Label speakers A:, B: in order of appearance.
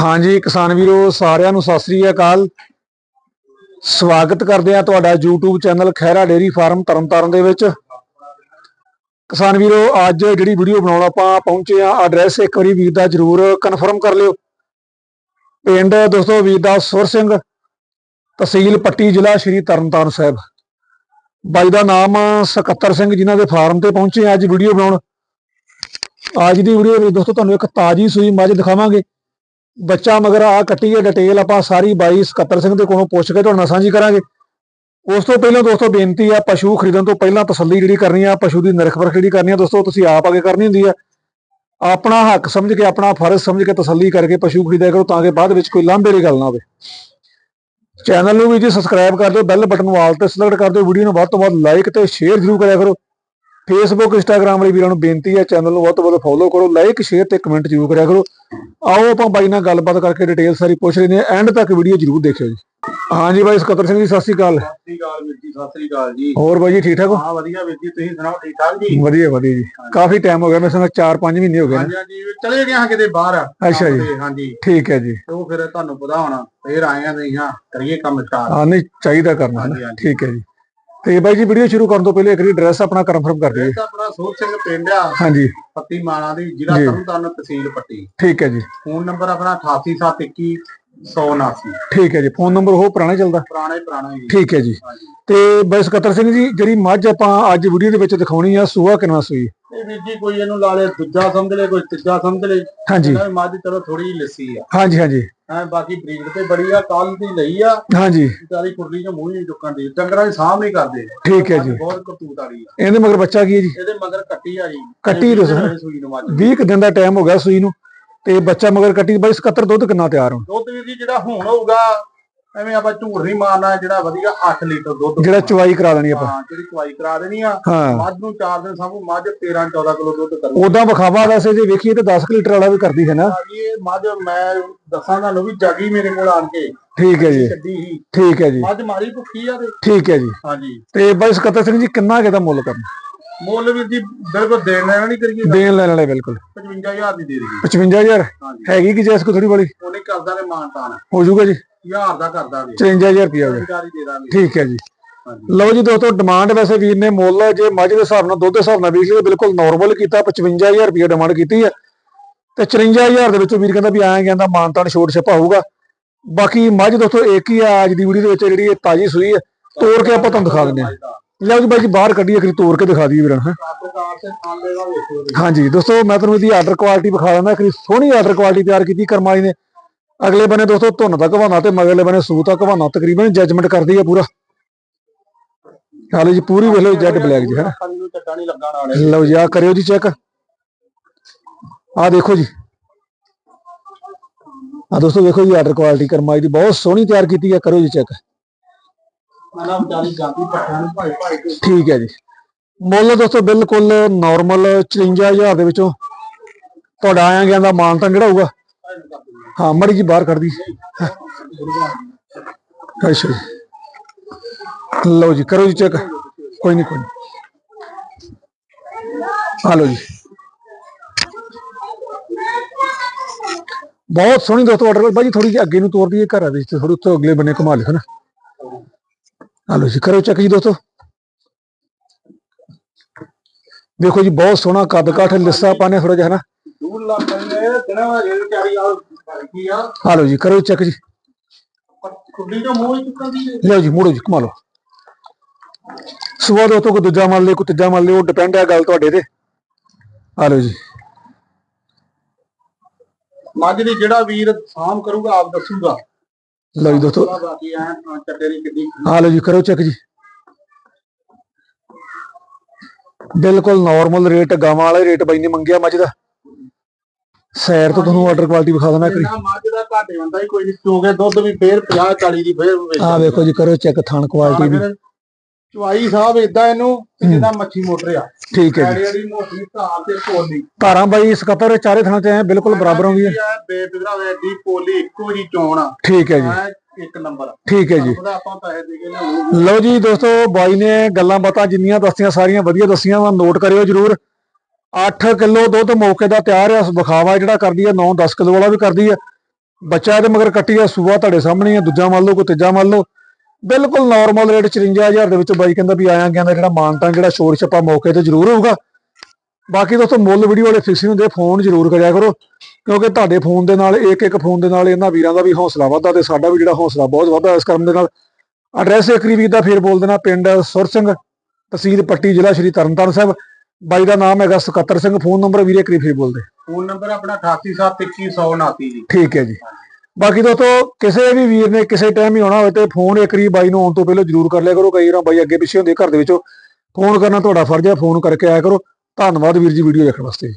A: ਹਾਂਜੀ, ਕਿਸਾਨ ਵੀਰੋ, ਸਾਰਿਆਂ ਨੂੰ ਸਤਿ ਸ੍ਰੀ ਅਕਾਲ। ਸਵਾਗਤ ਕਰਦੇ ਆ ਤੁਹਾਡਾ YouTube channel Khaira dairy farm Tarn Taran ਦੇ ਵਿੱਚ। ਕਿਸਾਨ ਵੀਰੋ, ਅੱਜ ਜਿਹੜੀ ਵੀਡੀਓ ਬਣਾਉਣ ਆਪਾਂ ਪਹੁੰਚੇ ਆ ਐਡਰੈਸ ਇੱਕ ਵਾਰੀ ਵੀਰ ਦਾ ਜਰੂਰ ਕਨਫਰਮ ਕਰ ਲਿਓ। ਪਿੰਡ ਦੋਸਤੋ ਵੀਰ ਦਾ ਸੁਰ ਸਿੰਘ, ਤਹਿਸੀਲ ਪੱਟੀ, ਜ਼ਿਲ੍ਹਾ ਸ਼੍ਰੀ ਤਰਨਤਾਰਨ ਸਾਹਿਬ। ਬਾਈ ਦਾ ਨਾਮ ਸਕੱਤਰ ਸਿੰਘ ਜਿਨ੍ਹਾਂ ਦੇ ਫਾਰਮ ਤੇ ਪਹੁੰਚੇ ਅੱਜ ਵੀਡੀਓ ਬਣਾਉਣ। ਅੱਜ ਦੀ ਵੀਡੀਓ ਵਿੱਚ ਦੋਸਤੋ ਤੁਹਾਨੂੰ ਇੱਕ ਤਾਜੀ ਸੂਈ ਮੱਝ ਦਿਖਾਵਾਂਗੇ। ਬੱਚਾ ਮਗਰ ਆ ਕੱਟੀ ਹੈ ਡਿਟੇਲ ਆਪਾਂ ਸਾਰੀ ਬਾਈ ਸਕੱਤਰ ਸਿੰਘ ਦੇ ਕੋਲੋਂ ਪੁੱਛ ਕੇ ਤੁਹਾਡੇ ਨਾਲ ਸਾਂਝੀ ਕਰਾਂਗੇ। ਉਸ ਤੋਂ ਪਹਿਲਾਂ ਦੋਸਤੋ ਬੇਨਤੀ ਆ, ਪਸ਼ੂ ਖਰੀਦਣ ਤੋਂ ਪਹਿਲਾਂ ਤਸੱਲੀ ਜਿਹੜੀ ਕਰਨੀ ਆ, ਪਸ਼ੂ ਦੀ ਨਿਰਖ ਪਰਖ ਜਿਹੜੀ ਕਰਨੀ ਆ, ਦੋਸਤੋ ਤੁਸੀਂ ਆਪ ਅੱਗੇ ਕਰਨੀ ਹੁੰਦੀ ਆ। ਆਪਣਾ ਹੱਕ ਸਮਝ ਕੇ, ਆਪਣਾ ਫਰਜ਼ ਸਮਝ ਕੇ ਤਸੱਲੀ ਕਰਕੇ ਪਸ਼ੂ ਖਰੀਦਿਆ ਕਰੋ ਤਾਂ ਕਿ ਬਾਅਦ ਵਿੱਚ ਕੋਈ ਲਾਂਭੇ ਦੀ ਗੱਲ ਨਾ ਹੋਵੇ। ਚੈਨਲ ਨੂੰ ਵੀ ਜੀ ਸਬਸਕ੍ਰਾਈਬ ਕਰ ਦਿਓ ਬੈਲ ਬਟਨ ਨੂੰ ਆਲ ਤੇ ਸਿਲੈਕਟ ਕਰ ਦਿਓ ਵੀਡੀਓ ਨੂੰ ਵੱਧ ਤੋਂ ਵੱਧ ਲਾਈਕ ਤੇ ਸ਼ੇਅਰ ਜ਼ਰੂਰ ਕਰਿਆ ਕਰੋ। ਫੇਸਬੁੱਕ ਇੰਸਟਾਗ੍ਰam ਵਾਲੇ ਵੀਰਾਂ ਨੂੰ ਬੇਨਤੀ ਹੈ ਚੈਨਲ ਨੂੰ ਵੱਧ ਤੋਂ ਵੱਧ ਫੋਲੋ ਕਰੋ ਲਾਈਕ ਸ਼ੇਅਰ ਤੇ ਕਮੈਂਟ ਜ਼ਰੂਰ ਕਰਿਆ ਕਰੋ। ਆਓ ਆਪਾਂ ਬਾਈ ਨਾਲ ਗੱਲਬਾਤ ਕਰਕੇ ਡਿਟੇਲ ਸਾਰੀ ਪੁੱਛ ਲੈਂਦੇ ਹਾਂ। ਐਂਡ ਤੱਕ ਵੀਡੀਓ ਜ਼ਰੂਰ ਦੇਖਿਓ ਜੀ। ਹਾਂਜੀ ਬਾਈ ਸਕੱਤਰ ਸਿੰਘ ਜੀ ਸਤਿ ਸ਼੍ਰੀ ਅਕਾਲ।
B: ਸਤਿ ਸ੍ਰੀ ਅਕਾਲ ਵੀਰ ਜੀ ਸਤਿ ਸ੍ਰੀ ਅਕਾਲ ਜੀ।
A: ਹੋਰ ਬਾਈ ਜੀ ਠੀਕ ਠਾਕ ਹੋ?
B: ਹਾਂ ਵਧੀਆ ਵੀਰ ਜੀ ਤੁਸੀਂ ਸੁਣਾਓ ਠੀਕ ਠਾਕ ਜੀ?
A: ਵਧੀਆ ਵਧੀਆ ਜੀ। ਕਾਫੀ ਟਾਈਮ ਹੋ ਗਿਆ ਮੈਂ ਸਮਝ 4-5 ਮਹੀਨੇ ਹੋ ਗਏ ਨੇ।
B: ਹਾਂਜੀ ਚਲੇ ਗਏ ਹਾਂ ਕਿਤੇ ਬਾਹਰ।
A: ਅੱਛਾ ਜੀ।
B: ਹਾਂਜੀ।
A: ਠੀਕ ਹੈ ਜੀ।
B: ਉਹ ਫਿਰ ਤੁਹਾਨੂੰ ਪਤਾ ਹੋਣਾ ਫੇਰ ਆਏ ਆ ਨਹੀਂ ਹਾਂ ਕਰੀਏ ਕੰਮ ਸਟਾਰਟ
A: ਹਾਂ ਨਹੀਂ ਚਾਹੀਦਾ ਕਰਨਾ ਠੀਕ ਹੈ ਜੀ। ਤੇ ਬਾਈ ਜੀ ਵੀਡੀਓ ਸ਼ੁਰੂ ਕਰਨ ਤੋਂ ਪਹਿਲੇ ਇੱਕ ਵਾਰੀ ਐਡਰੈਸ ਆਪਣਾ ਕਨਫਰਮ ਕਰ ਦਿਓ
B: ਇਹ ਆਪਣਾ ਸੋਹ ਸਿੰਘ ਪਿੰਡ ਆ।
A: ਹਾਂਜੀ।
B: ਪੱਤੀ ਮਾਣਾ ਦੀ ਜ਼ਿਲ੍ਹਾ
A: ਜੀ।
B: ਤਰਨਤਾਰਨ ਤਹਿਸੀਲ ਪੱਟੀ।
A: ਠੀਕ ਹੈ ਜੀ।
B: ਫੋਨ ਨੰਬਰ ਆਪਣਾ 8871 179
A: ਠੀਕ ਹੈ ਜੀ। ਫੋਨ ਨੰਬਰ ਉਹ ਪੁਰਾਣਾ ਚੱਲਦਾ।
B: ਪੁਰਾਣਾ ਹੀ ਪੁਰਾਣਾ ਹੀ।
A: ਠੀਕ ਹੈ ਜੀ।
B: ਹਾਂਜੀ।
A: ਤੇ ਬਾਈ ਸਕੱਤਰ ਸਿੰਘ ਜੀ ਜਿਹੜੀ ਮੱਝ ਆਪਾਂ ਅੱਜ ਵੀਡੀਓ ਦੇ ਵਿੱਚ ਦਿਖਾਉਣੀ ਆ ਸੂਆ ਕਿੰਨਾ ਸੂਈ?
B: ਇਹ ਵੀਰ ਜੀ ਕੋਈ ਇਹਨੂੰ ਲਾ ਲੇ ਦੂਜਾ ਸਮਝ ਲੈ ਕੋਈ ਤੀਜਾ ਸਮਝ ਲੈ।
A: ਹਾਂਜੀ।
B: ਇਹਨਾਂ ਦੀ ਮੱਝ ਚਲੋ ਥੋੜੀ ਲੱਸੀ ਆ।
A: ਹਾਂਜੀ ਹਾਂਜੀ।
B: ਐ ਬਾਕੀ ਬਰੀਡ ਤੇ ਬੜੀ ਆ ਕੱਲ ਦੀ ਲਈ ਆ।
A: ਹਾਂਜੀ।
B: ਵਿਚਾਰੀ ਕੁਰਲੀ ਚ ਮੂੰਹ ਨਹੀਂ ਚੁੱਕਣ ਦੀ ਡੰਗਰਾਂ ਦੀ ਸਾਂਭ ਨਹੀਂ ਕਰਦੇ।
A: ਠੀਕ ਹੈ ਜੀ।
B: ਬਹੁਤ ਕਤੂਤ ਵਾਲੀ ਆ।
A: ਇਹਦੇ ਮਗਰ ਬੱਚਾ ਕੀ ਹੈ ਜੀ?
B: ਇਹਦੇ ਮਗਰ ਕੱਟੀ ਆ ਜੀ।
A: ਕੱਟੀ
B: ਮੱਝ
A: 20 ਕੁ ਦਿਨ ਦਾ ਟਾਈਮ ਹੋ ਗਿਆ ਸੂਈ ਨੂੰ। ਤੇ ਬੱਚਾ ਮਗਰ ਕੱਟੀ ਬਾਈ 77 ਦੁੱਧ ਕਿੰਨਾ ਤਿਆਰ ਹੁਣ?
B: ਦੁੱਧ ਜੀ ਜਿਹੜਾ ਹੁਣ ਹੋਊਗਾ ਐਵੇਂ ਆਪਾਂ ਝੂਠ ਨਹੀਂ ਮਾਰਨਾ ਜਿਹੜਾ ਵਧੀਆ 8 ਲੀਟਰ ਦੁੱਧ
A: ਜਿਹੜਾ ਚਵਾਈ ਕਰਾ ਦੇਣੀ ਆਪਾਂ।
B: ਹਾਂ ਜਿਹੜੀ ਚਵਾਈ ਕਰਾ ਦੇਣੀ ਆ ਮੱਝ ਨੂੰ 4 ਦਿਨ ਸਾਂਭੂ ਮੱਝ 13 14 ਕਿਲੋ ਦੁੱਧ ਕਰੂ
A: ਉਦਾਂ ਵਿਖਾਵਾ ਵੈਸੇ ਜੇ ਵੇਖੀਏ ਤੇ 10 ਕੁ ਲੀਟਰ ਵਾਲਾ ਵੀ ਕਰਦੀ ਹੈ ਨਾ।
B: ਇਹ ਮੱਝ ਮੈਂ ਦੱਸਾਂ ਤੁਹਾਨੂੰ ਵੀ ਜਾਗੀ ਮੇਰੇ ਕੋਲ ਆਣ ਕੇ।
A: ਠੀਕ ਹੈ ਜੀ। ਠੀਕ ਹੈ ਜੀ।
B: ਮੱਝ ਮਾਰੀ ਭੁੱਖੀ ਆ ਤੇ।
A: ਠੀਕ ਹੈ ਜੀ।
B: ਹਾਂਜੀ।
A: ਤੇ ਬਾਈ ਸਕੱਤਰ ਸਿੰਘ ਜੀ ਕਿੰਨਾ ਕਿਦਾ ਮੁੱਲ ਕਰਨਾ?
B: ਮੁੱਲ ਵੀਰ ਜੀ ਬਿਲਕੁਲ ਦੇਣ ਲੈਣਾ ਨਹੀਂ ਕਰੀਏ
A: ਦੇਣ ਲੈਣ ਵਾਲੇ ਬਿਲਕੁਲ।
B: 55000 ਦੀ ਦੇ ਦੇਈਏ।
A: 55000
B: ਹਾਂਜੀ
A: ਹੈਗੀ ਕਿ ਜੈਸ ਕੋ ਥੋੜੀ ਬੜੀ
B: ਉਹਨੇ ਕਰਦਾ ਨੇ ਮਾਨਤਾਨ।
A: ਹੋ ਜਾਊਗਾ ਜੀ।
B: ਹਜ਼ਾਰ ਦਾ ਕਰਦਾ ਵੀ
A: 55000 ਰੁਪਇਆ ਹੋ ਗਿਆ
B: ਜਾਣਕਾਰੀ ਦੇ ਦਾਂਗੇ।
A: ਠੀਕ ਹੈ ਜੀ। ਲਓ ਜੀ ਦੋਸਤੋ ਡਿਮਾਂਡ ਵੈਸੇ ਵੀਰ ਨੇ ਮੁੱਲ ਜੇ ਮੱਝ ਦੇ ਹਿਸਾਬ ਨਾਲ ਦੁੱਧ ਦੇ ਹਿਸਾਬ ਨਾਲ ਵੇਖ ਲਈਏ ਬਿਲਕੁਲ ਨਾਰਮਲ ਕੀਤਾ 55000 ਰੁਪਏ ਡਿਮਾਂਡ ਕੀਤੀ ਹੈ ਤੇ 54000 ਦੇ ਵਿੱਚੋਂ ਵੀਰ ਕਹਿੰਦਾ ਵੀ ਐਂ ਕਹਿੰਦਾ ਮਾਨਤਾਨ ਛੋਟ ਛਪਾ ਹੋਊਗਾ। ਬਾਕੀ ਮੱਝ ਦੋਸਤੋ ਇੱਕ ਹੀ ਆ ਅੱਜ ਦੀ ਵੀਡੀਓ ਦੇ ਵਿੱਚ ਜਿਹੜੀ ਇਹ ਤਾਜੀ ਸੂਈ ਹੈ ਤੋੜ ਕੇ ਆਪਾਂ ਤੁਹਾਨੂੰ ਦਿਖਾ ਦਿੰਦੇ ਹਾਂ। ਲਓ ਜੀ ਬਾਈ ਜੀ ਬਾਹਰ ਕੱਢੀਏ ਖਰੀ ਤੋੜ ਕੇ ਦਿਖਾ ਦਈਏ ਵੀਰਾਂ ਹਾਂ।
B: ਕਾਰ।
A: ਹਾਂਜੀ ਦੋਸਤੋ ਮੈਂ ਤੁਹਾਨੂੰ ਇਹਦੀ ਆਰਡਰ ਕੁਆਲਿਟੀ ਵਿਖਾ ਦਿੰਦਾ ਕਿ ਸੋਹਣੀ ਆਰਡਰ ਕੁਆਲਿਟੀ ਤਿਆਰ ਕੀਤੀ ਕਰਮਾਈ ਨੇ। ਅਗਲੇ ਬੰਨੇ ਦੋਸਤੋ ਧੁੰਨ ਦਾ ਹਵਾਨਾ ਤੇ ਮਗਰਲੇ ਬੰਨੇ ਸੂ ਤੱਕ ਹਵਾਨਾ ਤਕਰੀਬਨ ਜੱਜਮੈਂਟ ਕਰਦੀ ਹੈ ਪੂਰਾ। ਹਾਲੇ ਜੀ, ਪੂਰੀ ਵੇਖ ਲਓ ਜੈਡ ਬਲੈਕ ਜੀ, ਹੈ ਲਓ ਜੀ ਆ ਕਰਿਓ ਜੀ ਚੈੱਕ ਆ ਦੇਖੋ ਜੀ। ਆ ਦੋਸਤੋ ਦੇਖੋ ਜੀ ਆਰਡਰ ਕੁਆਲਿਟੀ ਕਰਮਾਈ ਦੀ ਬਹੁਤ ਸੋਹਣੀ ਤਿਆਰ ਕੀਤੀ ਹੈ ਕਰੋ ਜੀ ਚੈੱਕ ਠੀਕ ਹੈ ਜੀ। ਮੁੱਲ ਦੋਸਤੋ ਬਿਲਕੁਲ ਨਾਰਮਲ 54000 ਦੇ ਵਿੱਚੋਂ। ਤੁਹਾਡਾ ਆਇਆ ਗਿਆ ਦਾ ਮਾਨਤਨ ਜਿਹੜਾ ਹੋਊਗਾ। ਹਾਂ, ਮੜੀ ਜੀ ਬਾਹਰ ਕੱਢਦੀ ਅੱਛਾ ਜੀ। ਲਓ ਜੀ, ਕਰੋ ਜੀ ਚੈੱਕ। ਕੋਈ ਨਹੀਂ ਕੋਈ ਆ ਲਓ ਜੀ। ਬਹੁਤ ਸੋਹਣੀ ਦੋਸਤੋ ਆਰਡਰ ਬਾਈ ਥੋੜੀ ਜਿਹੀ ਅੱਗੇ ਨੂੰ ਤੋਰ ਦਈਏ ਘਰਾਂ ਦੇ ਵਿੱਚ ਥੋੜੀ ਉੱਥੇ ਅਗਲੇ ਬੰਨੇ ਘੁਮਾ ਲਿਓ ਨਾ? ਆ ਲਓ ਜੀ, ਕਰੋ ਚੈੱਕ ਜੀ ਦੋਸਤੋ। ਦੇਖੋ ਜੀ, ਬਹੁਤ ਸੋਹਣਾ ਕੱਦ ਕਾਠ ਲਿਸਾ ਪਾਣੇ ਥੋੜਾ ਜਿਹਾ ਨਾ?
B: ਦੂਰ ਲੱਗ ਪਏ ਕਿਹੜਾ ਵਾ ਇਹ ਵਿਚਾਰੀ ਆ ਕੀ ਆ
A: ਆ ਲਓ ਜੀ ਕਰੋ ਚੈੱਕ ਜੀ
B: ਕੁੱਡੀ ਤੋਂ ਮੂੰਹ ਹੀ ਦੀ
A: ਲਿਓ ਜੀ ਮੋੜੋ ਜੀ ਕਮਾ ਲਓ ਸੁਬਾਹ ਦੋ ਤੋਂ ਕੋਈ ਦੂਜਾ ਮੰਨ ਲਿਓ ਕੋਈ ਤੀਜਾ ਮੰਨ ਲਿਓ ਉਹ ਡਿਪੈਂਡ ਹੈ ਗੱਲ ਤੁਹਾਡੇ ਤੇ ਆ ਲਓ ਜੀ
B: ਮੱਝ ਦੀ ਜਿਹੜਾ ਵੀਰ ਸਾਮ ਕਰੂਗਾ ਆਪ ਦੱਸੂਗਾ
A: ਲਓ ਜੀ ਦੋਸਤੋ
B: ਦੀ
A: ਆ ਲਓ ਜੀ ਕਰੋ ਚੈੱਕ ਜੀ ਬਿਲਕੁਲ ਨਾਰਮਲ ਰੇਟ ਗਾਵਾਂ ਵਾਲਾ ਰੇਟ ਬਾਈ ਨੇ ਮੰਗਿਆ ਮੱਝ ਦਾ ਸੈਰ ਤੋਂ ਤੁਹਾਨੂੰ ਆਰਡਰ ਕੁਆਲਿਟੀ ਵਿਖਾ ਦੇਣਾ ਕਰੀ
B: ਮੱਝ ਦਾ ਘਾਟੇ ਹੁੰਦਾ ਹੀ ਕੋਈ ਨਹੀਂ ਕਿਉਂਕਿ ਦੁੱਧ ਵੀ ਫੇਰ 50 40 ਦੀ ਫੇਰ
A: ਆ ਵੇਖੋ ਜੀ ਕਰੋ ਚੈੱਕ ਥਣ ਕੁਆਲਿਟੀ ਵੀ।
B: ਚੁਆਈ ਸਾਹਿਬ ਇਦਾਂ ਇਹਨੂੰ ਜਿੱਦਾਂ ਮੱਛੀ ਮੋਟਰ ਆ
A: ਠੀਕ ਹੈ ਜੀ।
B: ਐੜੀ ਮੋਟੀ ਧਾਰ ਤੇ ਪੋਲੀ।
A: ਧਾਰਾਂ ਬਾਈ 77 ਚਾਰੇ ਥਾਂ ਤੇ ਐ ਬਿਲਕੁਲ ਬਰਾਬਰ ਹੋਗੀ
B: ਬੇਬਿਦਰਾ ਐਡੀ ਪੋਲੀ ਇੱਕੋ ਜੀ ਚੋਣ ਆ।
A: ਠੀਕ ਹੈ ਜੀ।
B: ਇੱਕ ਨੰਬਰ
A: ਠੀਕ ਹੈ ਜੀ। ਲਓ ਜੀ ਦੋਸਤੋ ਬਾਈ ਨੇ ਗੱਲਾਂ ਬਾਤਾਂ ਜਿੰਨੀਆਂ ਦੱਸੀਆਂ ਸਾਰੀਆਂ ਵਧੀਆ ਦੱਸੀਆਂ ਵਾ। ਨੋਟ ਕਰਿਓ ਜਰੂਰ। 8 ਕਿਲੋ ਦੁੱਧ ਮੌਕੇ ਦਾ ਤਿਆਰ ਆ, ਵਿਖਾਵਾ ਜਿਹੜਾ ਕਰਦੀ ਆ 9-10 ਕਿਲੋ ਵਾਲਾ ਵੀ ਕਰਦੀ ਆ। ਬੱਚਾ ਇਹਦੇ ਮਗਰ ਕੱਟੀ ਆ, ਸੂਆ ਤੁਹਾਡੇ ਸਾਹਮਣੇ ਆ, ਦੂਜਾ ਮੰਨ ਲਓ ਕੋਈ ਤੀਜਾ ਮੰਨ ਲਓ। ਬਿਲਕੁਲ ਨਾਰਮਲ ਰੇਟ 54000 ਦੇ ਵਿੱਚ ਬਾਈ ਕਹਿੰਦਾ ਵੀ ਆਇਆ ਗਿਆ ਜਿਹੜਾ ਮਾਨਤਾ ਜਿਹੜਾ ਸ਼ੋਰ ਛੱਪਾ ਮੌਕੇ ਤੇ ਜ਼ਰੂਰ ਹੋਊਗਾ। ਬਾਕੀ ਦੋਸਤੋ ਮੁੱਲ ਵੀਡੀਓ ਵਾਲੇ ਫਿਕਸ ਹੁੰਦੇ ਫੋਨ ਜ਼ਰੂਰ ਕਰਿਆ ਕਰੋ। ਕਿਉਂਕਿ ਤੁਹਾਡੇ ਫੋਨ ਦੇ ਨਾਲ, ਇੱਕ ਇੱਕ ਫੋਨ ਦੇ ਨਾਲ ਇਹਨਾਂ ਵੀਰਾਂ ਦਾ ਵੀ ਹੌਸਲਾ ਵੱਧਦਾ ਤੇ ਸਾਡਾ ਵੀ ਜਿਹੜਾ ਹੌਸਲਾ ਬਹੁਤ ਵੱਧਦਾ ਇਸ ਕਰਨ ਦੇ ਨਾਲ। ਐਡਰੈਸ ਇੱਕ ਵੀਰ ਦਾ ਫੇਰ ਬੋਲ ਦੇਣਾ ਪਿੰਡ ਸੁਰ ਸਿੰਘ, ਤਹਿਸੀਲ ਪੱਟੀ ਜ਼ਿਲ੍ਹਾ ਸ਼੍ਰੀ ਤਰਨਤਾਰਨ ਸਾਹਿਬ। ਬਾਈ ਦਾ ਨਾਮ ਹੈਗਾ ਸਕੱਤਰ ਸਿੰਘ ਫੋਨ ਨੰਬਰ ਵੀਰੇ ਇੱਕ ਵਾਰੀ ਫੇਰ ਬੋਲ ਦੇ
B: ਫੋਨ ਨੰਬਰ ਆਪਣਾ 88712129 ਜੀ।
A: ਠੀਕ ਹੈ ਜੀ। ਬਾਕੀ ਦੋਸਤੋ ਕਿਸੇ ਵੀ ਵੀਰ ਨੇ ਕਿਸੇ ਟਾਈਮ ਹੀ ਆਉਣਾ ਹੋਵੇ ਤੇ ਫੋਨ ਇੱਕ ਵਾਰੀ ਬਾਈ ਨੂੰ ਆਉਣ ਤੋਂ ਪਹਿਲਾਂ ਜ਼ਰੂਰ ਕਰ ਲਿਆ ਕਰੋ। ਕਈ ਵਾਰ ਬਾਈ ਅੱਗੇ ਪਿੱਛੇ ਹੁੰਦੇ ਘਰ ਦੇ ਵਿੱਚੋਂ। ਫੋਨ ਕਰਨਾ ਤੁਹਾਡਾ ਫਰਜ਼ ਹੈ ਫੋਨ ਕਰਕੇ ਆਇਆ ਕਰੋ। ਧੰਨਵਾਦ ਵੀਰ ਜੀ ਵੀਡੀਓ ਦੇਖਣ ਵਾਸਤੇ